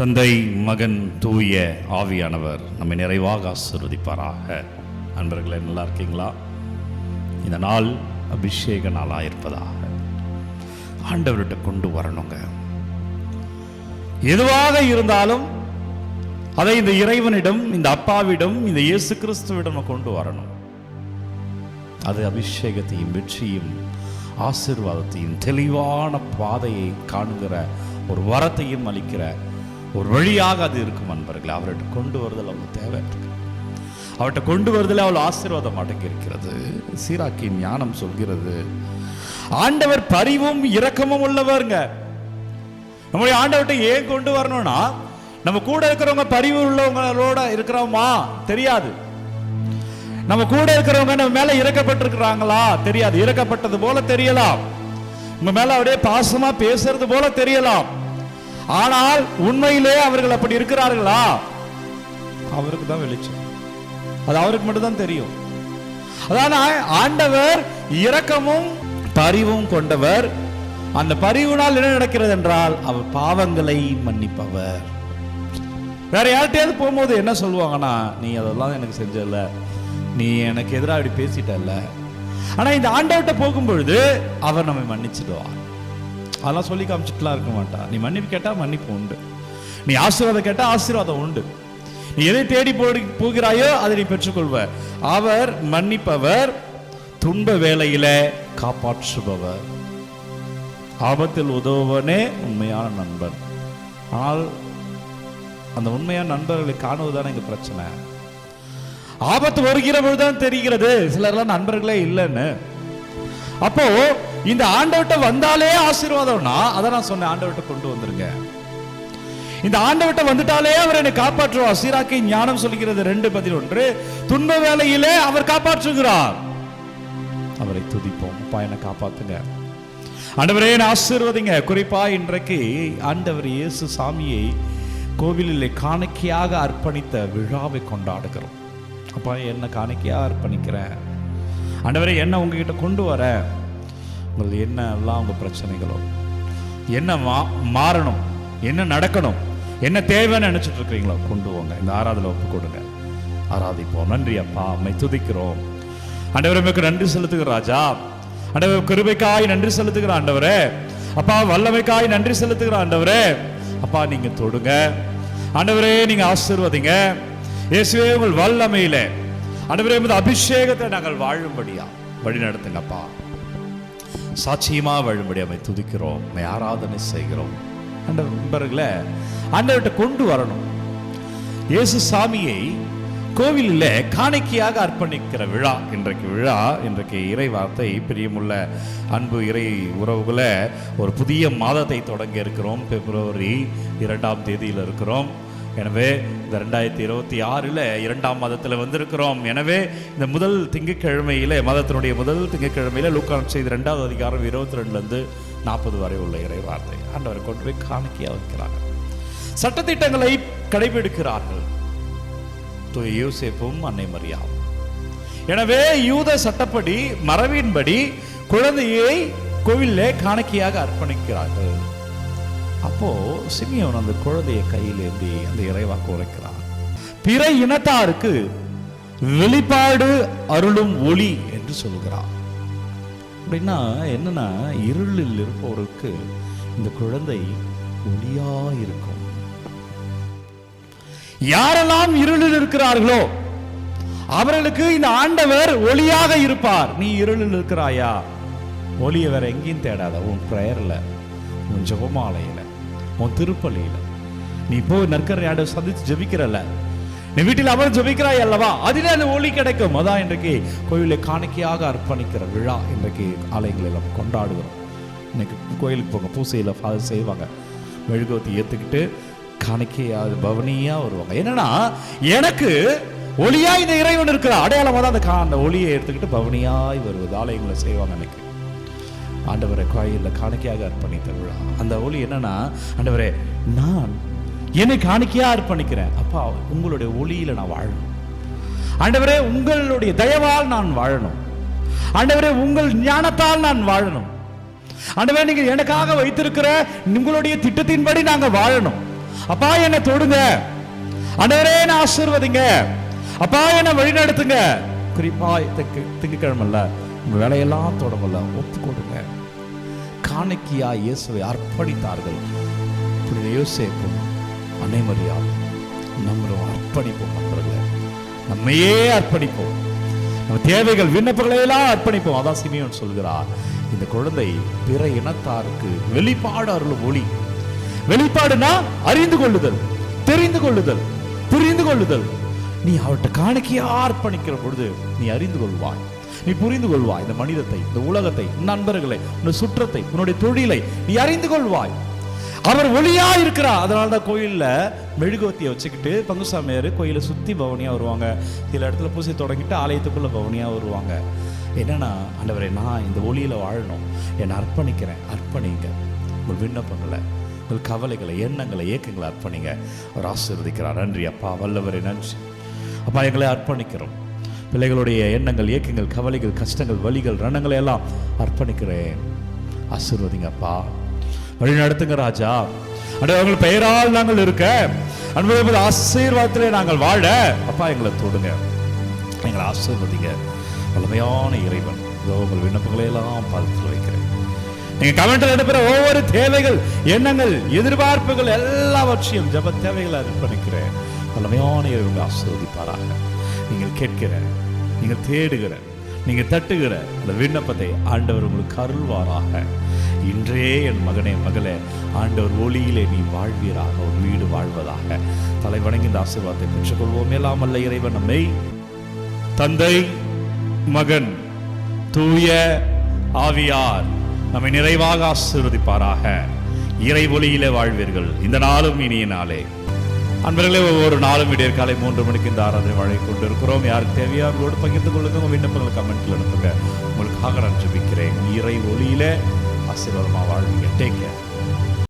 தந்தை மகன் தூய ஆவியானவர் நம்மை நிறைவாக ஆசிர்வதிப்பாராக. அன்பர்களே நல்லா இருக்கீங்களா? இந்த நாள் அபிஷேக நாளாக இருப்பதாக ஆண்டவர்கிட்ட கொண்டு வரணுங்க. எதுவாக இருந்தாலும் அதை இந்த இறைவனிடம் இந்த அப்பாவிடம் இந்த இயேசு கிறிஸ்துவிடம் கொண்டு வரணும். அது அபிஷேகத்தையும் வெற்றியும் ஆசீர்வாதத்தையும் தெளிவான பாதையை காணுகிற ஒரு வரத்தையும் அளிக்கிற ஒரு வழியாக அது இருக்கும் அன்பர்களே. அவர்கிட்ட கொண்டு வருதல் அவ்வளோ தேவை இருக்கு. அவர்கிட்ட கொண்டு வருதல் அவ்வளோ ஆசீர்வாதம் அடங்கி இருக்கிறது. சீராக்கின் ஞானம் சொல்கிறது. ஆண்டவர் பரிவும் இரக்கமும் உள்ளவருங்க. நம்முடைய ஆண்டவர்கிட்ட ஏன் கொண்டு வரணும்னா நம்ம கூட இருக்கிறவங்க பரிவு உள்ளவங்களோட இருக்கிறோமா? தெரியாது. நம்ம கூட இருக்கிறவங்க நம்ம மேல இறக்கப்பட்டிருக்கிறாங்களா? தெரியாது. இறக்கப்பட்டது போல தெரியலாம். உங்க மேல அப்படியே பாசமா பேசுறது போல தெரியலாம். ஆனால் உண்மையிலே அவர்கள் அப்படி இருக்கிறார்களா? அவருக்கு தான் வெளிச்சம். அது அவருக்கு மட்டும் தான் தெரியும். அதான ஆண்டவர் இரக்கமும் பரிவும் கொண்டவர். அந்த பரிவுனால் என்ன நடக்கிறது என்றால் அவர் பாவங்களை மன்னிப்பவர். வேற யார்கிட்டயாவது போகும்போது என்ன சொல்லுவாங்கன்னா நீ அதெல்லாம் எனக்கு செஞ்சல நீ எனக்கு எதிராக இப்படி பேசிட்டல்ல. ஆனா இந்த ஆண்டவர்கிட்ட போகும்பொழுது அவர் நம்மை மன்னிச்சிடுவார். அதெல்லாம் சொல்லி காமிச்சிட்டுலாம் இருக்க மாட்டா. நீ மன்னிப்பு கேட்டால் மன்னிப்பு உண்டு. நீ ஆசீர்வாதம் கேட்டால் ஆசீர்வாதம் உண்டு. நீ எதை தேடி போடி போகிறாயோ அதை நீ பெற்றுக்கொள்வ. அவர் மன்னிப்பவர் துன்ப வேலையில காப்பாற்றுபவர். ஆபத்தில் உதவுவனே உண்மையான நண்பன். ஆனால் அந்த உண்மையான நண்பர்களை காணுவதுதான் எங்க பிரச்சனை. ஆபத்து வருகிற பொழுதுதான் தெரிகிறது. சிலர்லாம் நண்பர்களே இல்லைன்னு. அப்போ இந்த ஆண்டவட்ட வந்தாலே ஆசீர்வாதம்னா அதை நான் சொன்னேன் ஆண்டவட்ட கொண்டு வந்திருக்கேன். இந்த ஆண்டவட்ட வந்துட்டாலே அவர் என்னை காப்பாற்றுவார். சீராக்கை ஞானம் சொல்கிறது ரெண்டு பதினொன்று துன்ப வேலையிலே அவர் காப்பாற்றுகிறார். அவரை துதிப்போம். அப்பா என்னை காப்பாத்துங்க. ஆண்டவரே என்னை ஆசீர்வதிங்க. குறிப்பா இன்றைக்கு ஆண்டவர் இயேசு சாமியை கோவிலில் காணிக்கையாக அர்ப்பணித்த விழாவை கொண்டாடுகிறோம். அப்பா என்ன காணிக்கையாக அர்ப்பணிக்கிறேன். ஆண்டவரே என்ன உங்ககிட்ட கொண்டு வரேன் உங்கள் என்ன எல்லாம் பிரச்சனைகளோ என்ன மா மாறணும் என்ன நடக்கணும் என்ன தேவைன்னு நினச்சிட்டு இருக்கிறீங்களோ கொண்டு வாங்க இந்த ஆராதனை ஒப்பு கொடுங்க. ஆராதிப்போம். நன்றி அப்பா. அம்மை துதிக்கிறோம். ஆண்டவரே நன்றி செலுத்துகிற ராஜா. ஆண்டவர் கிருபைக்காய் நன்றி செலுத்துகிற ஆண்டவரே. அப்பா வல்லமைக்காய் நன்றி செலுத்துகிற ஆண்டவரே. அப்பா நீங்க தொடுங்க. ஆண்டவரே நீங்க ஆசீர்வதிங்க. இயேசுவே உங்கள் வல்லமையில. ஆண்டவரே அபிஷேகத்தை நாங்கள் வாழும்படியா வழி நடத்துங்கப்பா சாட்சியமா வாழும்படி அவை துதிக்கிறோம். அம்மை ஆராதனை செய்கிறோம். ஆண்டவர் நண்பர்களே ஆண்டவர்கிட்ட கொண்டு வரணும். இயேசு சாமியை கோவிலில் காணிக்கையாக அர்ப்பணிக்கிற விழா. இன்றைக்கு விழா இன்றைக்கு இறை வார்த்தை பிரியமுள்ள அன்பு இறை உறவுகளை ஒரு புதிய மாதத்தை தொடங்க இருக்கிறோம். பிப்ரவரி இரண்டாம் தேதியில் இருக்கிறோம். எனவே இந்த ரெண்டாயிரத்தி இருபத்தி ஆறில் இரண்டாம் மாதத்தில் வந்திருக்கிறோம். எனவே இந்த முதல் திங்கட்கிழமையில மதத்தினுடைய முதல் திங்கக்கிழமையில் லூக்கான் செய்த ரெண்டாவது அதிகாரம் இருபத்தி ரெண்டுலேருந்து நாற்பது வரை உள்ள இறை வார்த்தை. ஆண்டவரை கொண்டு போய் காணிக்கையாக வைக்கிறாங்க சட்டத்திட்டங்களை கடைபிடிக்கிறார்கள். தூய யூசேப்பும் அன்னை மரியாவும். எனவே யூத சட்டப்படி மரபின்படி குழந்தையை கோவிலே காணிக்கையாக அர்ப்பணிக்கிறார்கள். அப்போ சிமியோன் அந்த குழந்தையை கையில் ஏந்தி அந்த இறைவாக்கு உரைக்கிறார் பிற இனத்தாருக்கு வெளிப்பாடு அருளும் ஒளி என்று சொல்கிறார். அப்படின்னா என்னன்னா இருளில் இருப்பவருக்கு இந்த குழந்தை ஒளியா இருக்கும். யாரெல்லாம் இருளில் இருக்கிறார்களோ அவர்களுக்கு இந்த ஆண்டவர் ஒளியாக இருப்பார். நீ இருளில் இருக்கிறாயா? ஒளியை வேற எங்கேயும் தேடாத. உன் பிரேயர்ல உன் ஜெபமாலையில. உன் திருப்பலியில. நீ போய் நற்கரையாட சந்திச்சு ஜெபிக்கிறல்ல. நீ வீட்டில் அவர் ஜெபிக்கிறாய் அல்லவா? அதிலே அந்த ஒளி கிடைக்கும். அதான் இன்றைக்கு கோயிலை காணிக்கையாக அர்ப்பணிக்கிற விழா இன்றைக்கு ஆலயங்களில் நம்ம கொண்டாடுகிறோம். இன்னைக்கு கோயிலுக்கு போங்க. பூசையில் ஃபாதர் செய்வாங்க. மெழுகுவத்தை ஏற்றுக்கிட்டு காணிக்கையாக பவனியாக வருவாங்க. என்னன்னா எனக்கு ஒளியாக இந்த இறைவன் இருக்கிற அடையாளமாக தான் அந்த கா அந்த ஒளியை எடுத்துக்கிட்டு பவனியாய் வருவது. ஆலயங்களை செய்வாங்க அன்னைக்கு ஆண்டவரை கோயிலில் காணிக்கையாக அர்ப்பணித்த விழா. அந்த ஒளி என்னன்னா ஆண்டவரே நான் என்னை காணிக்கையா அர்ப்பணிக்கிறேன். அப்பா உங்களுடைய ஒளியில நான் வாழணும். ஆண்டவரே உங்களுடைய தயவால் நான் வாழணும். ஆண்டவரே உங்கள் ஞானத்தால் நான் வாழணும். ஆண்டவரே நீங்க எனக்காக வைத்திருக்கிற உங்களுடைய திட்டத்தின்படி நாங்க வாழணும். அப்பா என்னை தொடுங்க. ஆண்டவரே என்ன ஆசீர்வதிங்க. அப்பா என்னை வழிநடத்துங்க. குறிப்பா திங்கக்கிழமல்ல வேலையெல்லாம் தொடங்கல. ஒப்பு கொடுங்க காணிக்கையா இயேசுவை அர்ப்பணித்தார்கள். புனித யோசேப்பும் அனைமரியா நம்மளும் அர்ப்பணிப்போம் நண்பர்களே. நம்மையே அர்ப்பணிப்போம். நம்ம தேவைகள் விண்ணப்பங்களை எல்லாம் அர்ப்பணிப்போம். அதான் சிமியோன் சொல்கிறார். இந்த குழந்தை பிற இனத்தாருக்கு வெளிப்பாடு அருள் ஒளி. வெளிப்பாடுனா அறிந்து கொள்ளுதல் தெரிந்து கொள்ளுதல் புரிந்து கொள்ளுதல். நீ அவர்கிட்ட காணிக்கையா அர்ப்பணிக்கிற பொழுது நீ அறிந்து கொள்வாய். நீ புரிந்து கொள்வாய் இந்த மனிதத்தை இந்த உலகத்தை நண்பர்களை உன் சுற்றத்தை உன்னுடைய தொழிலை நீ அறிந்து கொள்வாய். அவர் ஒளியா இருக்கிறார். அதனால தான் கோயில்ல மெழுகுவத்தியை வச்சுக்கிட்டு பங்குசாமியார் கோயிலை சுத்தி பவனியா வருவாங்க. சில இடத்துல பூசை தொடங்கிட்டு ஆலயத்துக்குள்ள பவனியா வருவாங்க. என்னன்னா ஆண்டவரே நான் இந்த ஒளியில வாழணும். என்னை அர்ப்பணிக்கிறேன். அர்ப்பணிங்க. உங்கள் விண்ணப்பங்களை உங்கள் கவலைகளை எண்ணங்களை ஏக்கங்களை அர்ப்பணிங்க. அவர் ஆசீர்வதிக்கிறார். நன்றி அப்பா. வல்லவரே நன்றி. அப்பா எங்களை அர்ப்பணிக்கிறோம். பிள்ளைகளுடைய எண்ணங்கள் இயக்கங்கள் கவலைகள் கஷ்டங்கள் வலிகள் ரணங்களை எல்லாம் அர்ப்பணிக்கிறேன். ஆசீர்வதிங்கப்பா வழி நடத்துங்க ராஜா. அன்று உங்கள் பெயரால் நாங்கள் இருக்க. அன்பு ஆசீர்வாதத்திலே நாங்கள் வாழ. அப்பா எங்களை தொடுங்க. எங்களை ஆசீர்வதிங்க. வல்லமையான இறைவன். இதோ உங்கள் விண்ணப்பங்களை எல்லாம் பார்த்து வைக்கிறேன். நீங்க கமெண்ட்ல நடைபெற ஒவ்வொரு தேவைகள் எண்ணங்கள் எதிர்பார்ப்புகள் எல்லாவற்றையும் ஜப தேவைகளை அர்ப்பணிக்கிறேன். வல்லமையான இறைவங்க ஆசீர்வதிப்பாராக. நீங்கள் கேட்கிற நீங்கள் தேடுகிற நீங்க தட்டுகிற அந்த விண்ணப்பத்தை ஆண்டவர் உங்களுக்கு அருள்வாராக. இன்றே என் மகனே மகளே ஆண்டவர் ஒளியிலே நீ வாழ்வீராக ஒரு வீடு வாழ்வதாக. தலை வணங்கி இந்த ஆசீர்வாதத்தை பெற்றுக்கொள்வோம். எல்லாம் அல்ல இறைவன் நம்மை தந்தை மகன் தூய ஆவியார் நம்மை நிறைவாக ஆசீர்வதிப்பாராக. இறை ஒளியிலே வாழ்வீர்கள். இந்த நாளும் இனிய நாளே. அன்பர்களே ஒவ்வொரு நாளும் விடியற் காலை மூன்று மணிக்கு இந்த ஆராதனை வழங்கி கொண்டிருக்கிறோம். யாருக்கு தேவையோ அவர்களோடு பகிர்ந்து கொள்ளுங்க உங்க விண்ணப்பங்களை கமெண்ட்ல அனுப்புங்க. உங்களுக்காக நான் ஜபிக்கிறேன். இறை ஒளியிலே ஆசீர்வாதமா வாழ்வீங்க. Take care